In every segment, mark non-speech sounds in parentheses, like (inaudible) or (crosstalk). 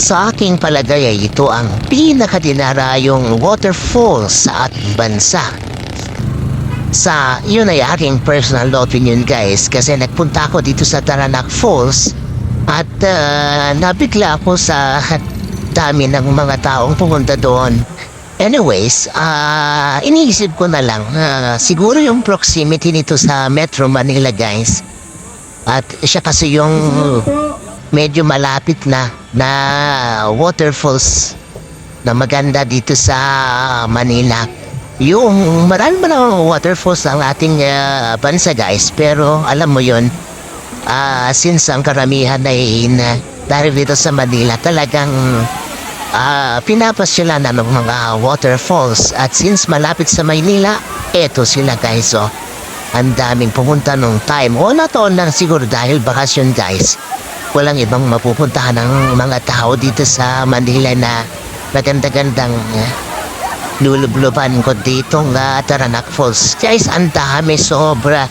Sa aking palagay ay ito ang pinakadinarayong waterfall sa ating bansa. Sa yun ay aking personal opinion guys kasi nagpunta ako dito sa Taranac Falls at ah, nabigla ako sa (laughs) dami ng mga taong pumunta doon. Anyways, ah iniisip ko na lang ah, siguro yung proximity nito sa Metro Manila guys. At siya kasi yung medyo malapit na na waterfalls na maganda dito sa Manila. Yung marami ba ng waterfalls ang ating ah, bansa guys. Pero alam mo yon ah since ang karamihan ay na, dahil dito sa Manila talagang ah pinapasyalan na ng mga waterfalls. At since malapit sa Maynila eto sila guys oh. Ang daming pumunta nung time. O not all lang siguro dahil bakasyon guys walang ibang mapupuntahan ng mga tao dito sa Manila na maganda-gandang uh, lulubluban ko dito nga Taranac Falls. Guys, ang dami sobra.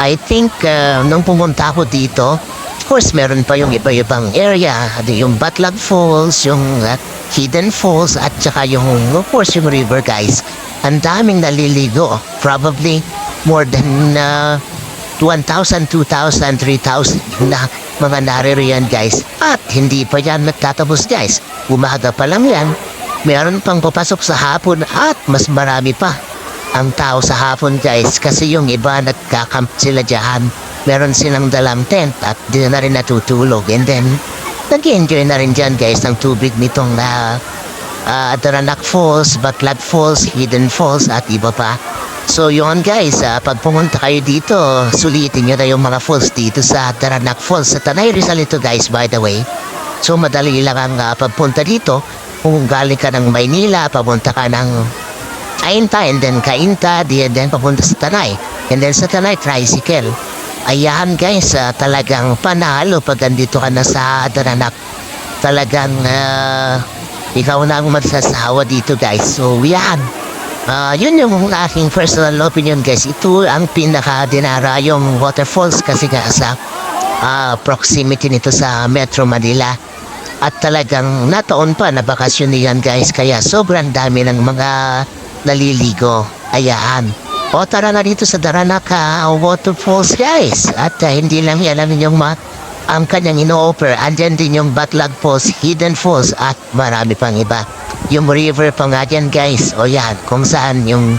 I think uh, nung pumunta ako dito, of course meron pa yung iba-ibang area. Yung Batlag Falls, yung uh, Hidden Falls, at saka yung, of course, yung river guys. Ang daming naliligo. Probably more than uh, 1,000, 2,000, 3,000 na mga naririyan guys. At hindi pa yan nagtatapos guys. Umaga pa lang yan. Meron pang papasok sa hapon at mas marami pa ang tao sa hapon guys kasi yung iba nagkakamp sila dyan. Meron silang dalang tent at di na rin natutulog and then nag-enjoy na rin dyan guys ng tubig nitong na uh, Taranac Falls, Batlag Falls, Hidden Falls at iba pa. So yun guys, ah, pag pumunta kayo dito, sulitin nyo na yung mga falls dito sa Taranac Falls. Sa Tanay Rizal ito guys by the way. So madali lang ang ah, pagpunta dito. Kung galing ka ng Maynila, papunta ka ng Ainta and then Kainta, and then papunta sa Tanay. And then sa Tanay, tricycle. Ayan guys, ah, talagang panalo pag andito ka na sa Taranac. Talagang ah, ikaw na ang magsasawa dito guys. So yan. Ah, yun yung aking personal opinion guys. Ito ang pinaka-dinarayong waterfalls kasi nga sa ah, proximity nito sa Metro Manila. At talagang nataon pa na bakasyon niyan guys. Kaya sobrang dami ng mga naliligo. Ayaan. O tara na dito sa Daranaka Waterfalls guys. At ah, hindi lang yan alam yung mga ang kanyang ino-offer. Andyan din yung Batlag Falls, Hidden Falls at marami pang iba. Yung river pa nga dyan guys. O yan, kung saan yung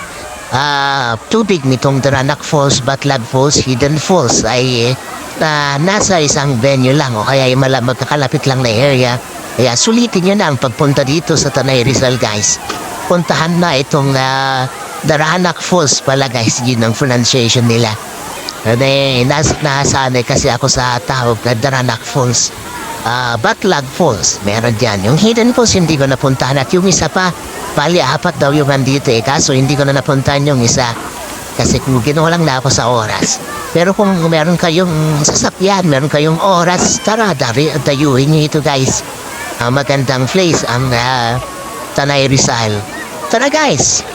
ah, tubig nitong Daranac Falls, Batlag Falls, Hidden Falls ay na nasa isang venue lang o kaya mala- magkakalapit lang na area. Kaya sulitin nyo na ang pagpunta dito sa Tanay Rizal guys. Puntahan na itong uh, Daranac Falls pala guys. Yun ang pronunciation nila. Ade, nas nasanay kasi ako sa tawag na Daranac Falls. Ah, Batlag Falls, meron dyan. Yung Hidden Falls, hindi ko napuntahan. At yung isa pa, bali apat daw yung nandito eh. Kaso hindi ko na napuntahan yung isa. Kasi kung ginawa lang na ako sa oras. Pero kung meron kayong sasakyan, meron kayong oras, tara, dari, dayuhin nyo ito guys. Ang magandang place, ang ah, Tanay Rizal. Tara guys!